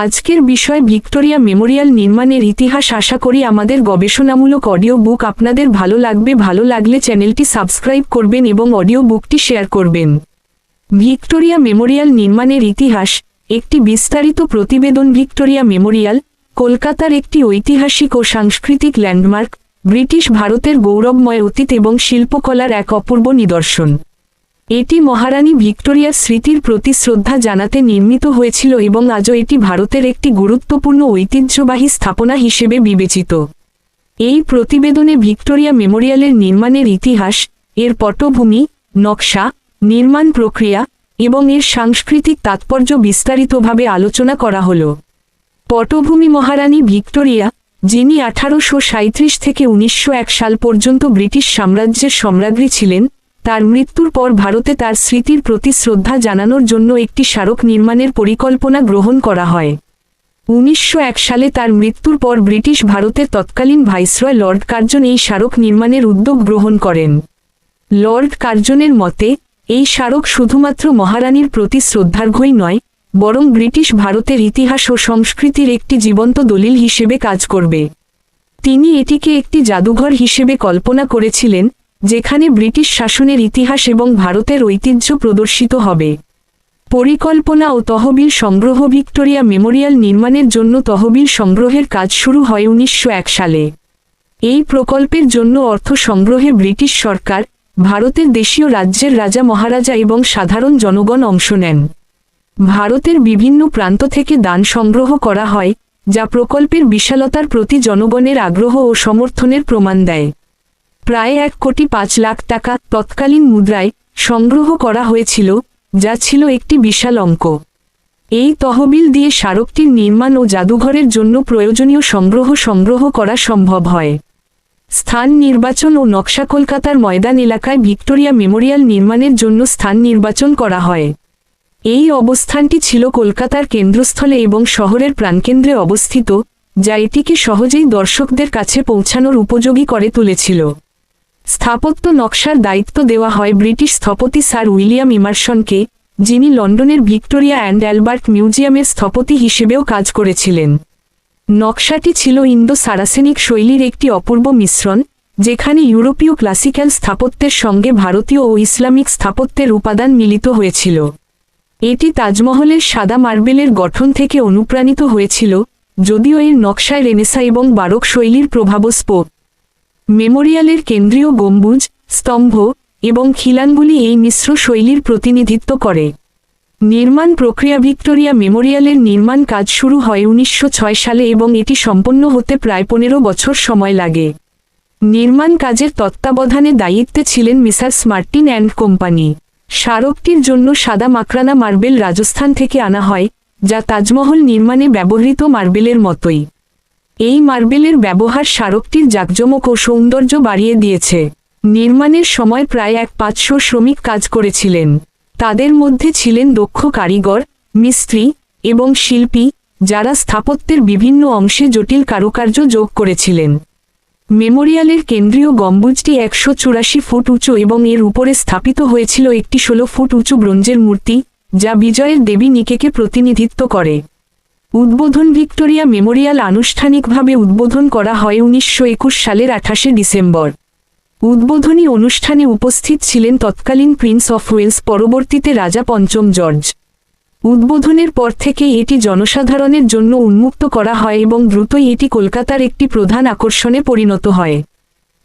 আজকের বিষয় Victoria Memorial নির্মাণের ইতিহাস আশা করি আমাদের গবেষণামূলক অডিও বুক আপনাদের ভালো লাগবে। ভালো লাগলে চ্যানেলটি সাবস্ক্রাইব করবেন এবং অডিও বুকটি শেয়ার করবেন। ভিক্টোরিয়া মেমোরিয়াল নির্মাণের ইতিহাস, একটি বিস্তারিত প্রতিবেদন ভিক্টোরিয়া মেমোরিয়াল, কলকাতার একটি ঐতিহাসিক ও সাংস্কৃতিক ল্যান্ডমার্ক ব্রিটিশ ভারতের গৌরবময় অতীত এবং শিল্পকলার এক অপূর্ব নিদর্শন। এটি মহারানী ভিক্টোরিয়ার স্মৃতির প্রতি শ্রদ্ধা জানাতে নির্মিত হয়েছিল এবং আজও এটি ভারতের একটি গুরুত্বপূর্ণ ঐতিহ্যবাহী স্থাপনা হিসেবে বিবেচিত। এই প্রতিবেদনে ভিক্টোরিয়া মেমোরিয়ালের নির্মাণের ইতিহাস, এর পটভূমি, নকশা, নির্মাণ প্রক্রিয়া এবং এর সাংস্কৃতিক তাৎপর্য বিস্তারিতভাবে আলোচনা করা হল। পটভূমি মহারানী ভিক্টোরিয়া, যিনি আঠারোশো সাঁইত্রিশ থেকে উনিশশো এক সাল পর্যন্ত ব্রিটিশ সাম্রাজ্যের সম্রাজ্ঞী ছিলেন তার মৃত্যুর পর ভারতে তার স্মৃতির প্রতি শ্রদ্ধা জানানোর জন্য একটি স্মারক নির্মাণের পরিকল্পনা গ্রহণ করা হয়। উনিশশো এক সালে তার মৃত্যুর পর ব্রিটিশ ভারতের তৎকালীন ভাইসরয় লর্ড কার্জন এই স্মারক নির্মাণের উদ্যোগ গ্রহণ করেন। লর্ড কার্জনের মতে, এই স্মারক শুধুমাত্র মহারানীর প্রতি শ্রদ্ধার্ঘই নয়, বরং ব্রিটিশ ভারতের ইতিহাস ও সংস্কৃতির একটি জীবন্ত দলিল হিসেবে কাজ করবে। তিনি এটিকে একটি জাদুঘর হিসেবে কল্পনা করেছিলেন যেখানে ব্রিটিশ শাসনের ইতিহাস এবং ভারতের ঐতিহ্য প্রদর্শিত হবে। পরিকল্পনা ও তহবিল সংগ্রহ ভিক্টোরিয়া মেমোরিয়াল নির্মাণের জন্য তহবিল সংগ্রহের কাজ শুরু হয় উনিশশো এক সালে। এই প্রকল্পের জন্য অর্থ সংগ্রহে ব্রিটিশ সরকার, ভারতের দেশীয় রাজ্যের রাজা মহারাজা এবং সাধারণ জনগণ অংশ নেন। ভারতের বিভিন্ন প্রান্ত থেকে দান সংগ্রহ করা হয়, যা প্রকল্পের বিশালতার প্রতি জনগণের আগ্রহ ও সমর্থনের প্রমাণ দেয়। প্রায় এক কোটি পাঁচ লাখ টাকা তৎকালীন মুদ্রায় সংগ্রহ করা হয়েছিল, যা ছিল একটি বিশাল অঙ্ক। এই তহবিল দিয়ে স্মারকটির নির্মাণ ও জাদুঘরের জন্য প্রয়োজনীয় সংগ্রহ সংগ্রহ করা সম্ভব হয়। স্থান নির্বাচন ও নকশা কলকাতার ময়দান এলাকায় ভিক্টোরিয়া মেমোরিয়াল নির্মাণের জন্য স্থান নির্বাচন করা হয়। এই অবস্থানটি ছিল কলকাতার কেন্দ্রস্থলে এবং শহরের প্রাণকেন্দ্রে অবস্থিত, যা এটিকে সহজেই দর্শকদের কাছে পৌঁছানোর উপযোগী করে তুলেছিল। স্থাপত্য নকশার দায়িত্ব দেওয়া হয় ব্রিটিশ স্থপতি স্যার উইলিয়াম ইমারসনকে, যিনি লন্ডনের ভিক্টোরিয়া অ্যান্ড অ্যালবার্ট মিউজিয়ামের স্থপতি হিসেবেও কাজ করেছিলেন। নকশাটি ছিল ইন্দো সারাসেনিক শৈলীর একটি অপূর্ব মিশ্রণ, যেখানে ইউরোপীয় ক্লাসিক্যাল স্থাপত্যের সঙ্গে ভারতীয় ও ইসলামিক স্থাপত্যের উপাদান মিলিত হয়েছিল। এটি তাজমহলের সাদা মার্বেলের গঠন থেকে অনুপ্রাণিত হয়েছিল, যদিও এর নকশায় রেনেসা এবং বারক শৈলীর প্রভাবও মেমোরিয়ালের কেন্দ্রীয় গম্বুজ, স্তম্ভ এবং খিলানগুলি এই মিশ্র শৈলীর প্রতিনিধিত্ব করে। নির্মাণ প্রক্রিয়া ভিক্টোরিয়া মেমোরিয়ালের নির্মাণ কাজ শুরু হয় উনিশশো ছয় সালে এবং এটি সম্পন্ন হতে প্রায় পনেরো বছর সময় লাগে। নির্মাণ কাজের তত্ত্বাবধানে দায়িত্বে ছিলেন মিসার্স মার্টিন অ্যান্ড কোম্পানি। স্মারকটির জন্য সাদা মাকরানা মার্বেল রাজস্থান থেকে আনা হয়, যা তাজমহল নির্মাণে ব্যবহৃত মার্বেলের মতোই। এই মার্বেলের ব্যবহার স্মারকটির জাকজমক ও সৌন্দর্য বাড়িয়ে দিয়েছে। নির্মাণের সময় প্রায় এক পাঁচশো শ্রমিক কাজ করেছিলেন। তাদের মধ্যে ছিলেন দক্ষ কারিগর, মিস্ত্রি এবং শিল্পী, যারা স্থাপত্যের বিভিন্ন অংশে জটিল কারুকার্য যোগ করেছিলেন। মেমোরিয়ালের কেন্দ্রীয় গম্বুজটি একশো চুরাশি ফুট উঁচু এবং এর উপরে স্থাপিত হয়েছিল একটি ষোলো ফুট উঁচু ব্রোঞ্জের মূর্তি, যা বিজয়ের দেবী নিকেকে প্রতিনিধিত্ব করে। উদ্বোধন ভিক্টোরিয়া মেমোরিয়াল আনুষ্ঠানিকভাবে উদ্বোধন করা হয় উনিশশো একুশ সালের আঠাশে ডিসেম্বর। উদ্বোধনী অনুষ্ঠানে উপস্থিত ছিলেন তৎকালীন প্রিন্স অফ ওয়েলস, পরবর্তীতে রাজা পঞ্চম জর্জ। উদ্বোধনের পর থেকে এটি জনসাধারণের জন্য উন্মুক্ত করা হয় এবং দ্রুতই এটি কলকাতার একটি প্রধান আকর্ষণে পরিণত হয়।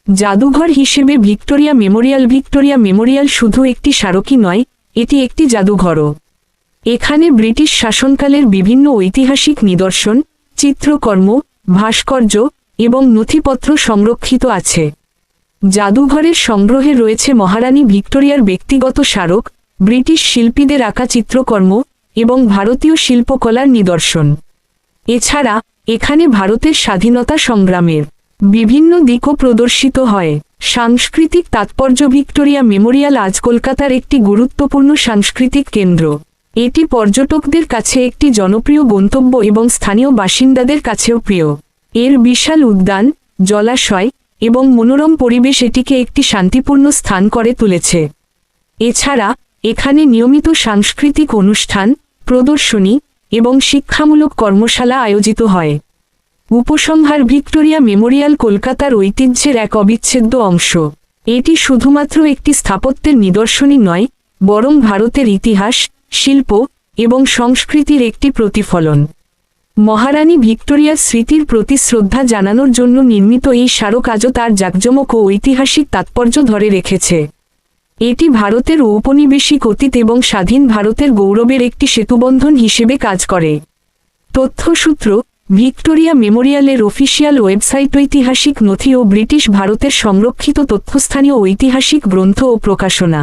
জাদুঘর হিসেবে ভিক্টোরিয়া মেমোরিয়াল ভিক্টোরিয়া মেমোরিয়াল শুধু একটি স্মারকই নয়, এটি একটি জাদুঘরও। এখানে ব্রিটিশ শাসনকালের বিভিন্ন ঐতিহাসিক নিদর্শন, চিত্রকর্ম, ভাস্কর্য এবং নথিপত্র সংরক্ষিত আছে। জাদুঘরের সংগ্রহে রয়েছে মহারানী ভিক্টোরিয়ার ব্যক্তিগত স্মারক, ব্রিটিশ শিল্পীদের আঁকা চিত্রকর্ম এবং ভারতীয় শিল্পকলার নিদর্শন। এছাড়া, এখানে ভারতের স্বাধীনতা সংগ্রামের বিভিন্ন দিকও প্রদর্শিত হয়। সাংস্কৃতিক তাৎপর্য ভিক্টোরিয়া মেমোরিয়াল আজ কলকাতার একটি গুরুত্বপূর্ণ সাংস্কৃতিক কেন্দ্র। এটি পর্যটকদের কাছে একটি জনপ্রিয় গন্তব্য এবং স্থানীয় বাসিন্দাদের কাছেও প্রিয়। এর বিশাল উদ্যান, জলাশয় এবং মনোরম পরিবেশ এটিকে একটি শান্তিপূর্ণ স্থান করে তুলেছে। এছাড়া, এখানে নিয়মিত সাংস্কৃতিক অনুষ্ঠান, প্রদর্শনী এবং শিক্ষামূলক কর্মশালা আয়োজিত হয়। উপসংহার ভিক্টোরিয়া মেমোরিয়াল কলকাতার ঐতিহ্যের এক অবিচ্ছেদ্য অংশ। এটি শুধুমাত্র একটি স্থাপত্যের নিদর্শনই নয়, বরং ভারতের ইতিহাস শিল্প এবং সংস্কৃতির একটি প্রতিফলন। মহারানী ভিক্টোরিয়ার স্মৃতির প্রতি শ্রদ্ধা জানানোর জন্য নির্মিত এই স্মারকাজও তার জাকজমক ও ঐতিহাসিক তাৎপর্য ধরে রেখেছে। এটি ভারতের ঔপনিবেশিক অতীত এবং স্বাধীন ভারতের গৌরবের একটি সেতুবন্ধন হিসেবে কাজ করে। তথ্যসূত্র, ভিক্টোরিয়া মেমোরিয়ালের অফিসিয়াল ওয়েবসাইট ঐতিহাসিক নথি ও ব্রিটিশ ভারতের সংরক্ষিত তথ্যস্থানীয় ঐতিহাসিক গ্রন্থ ও প্রকাশনা।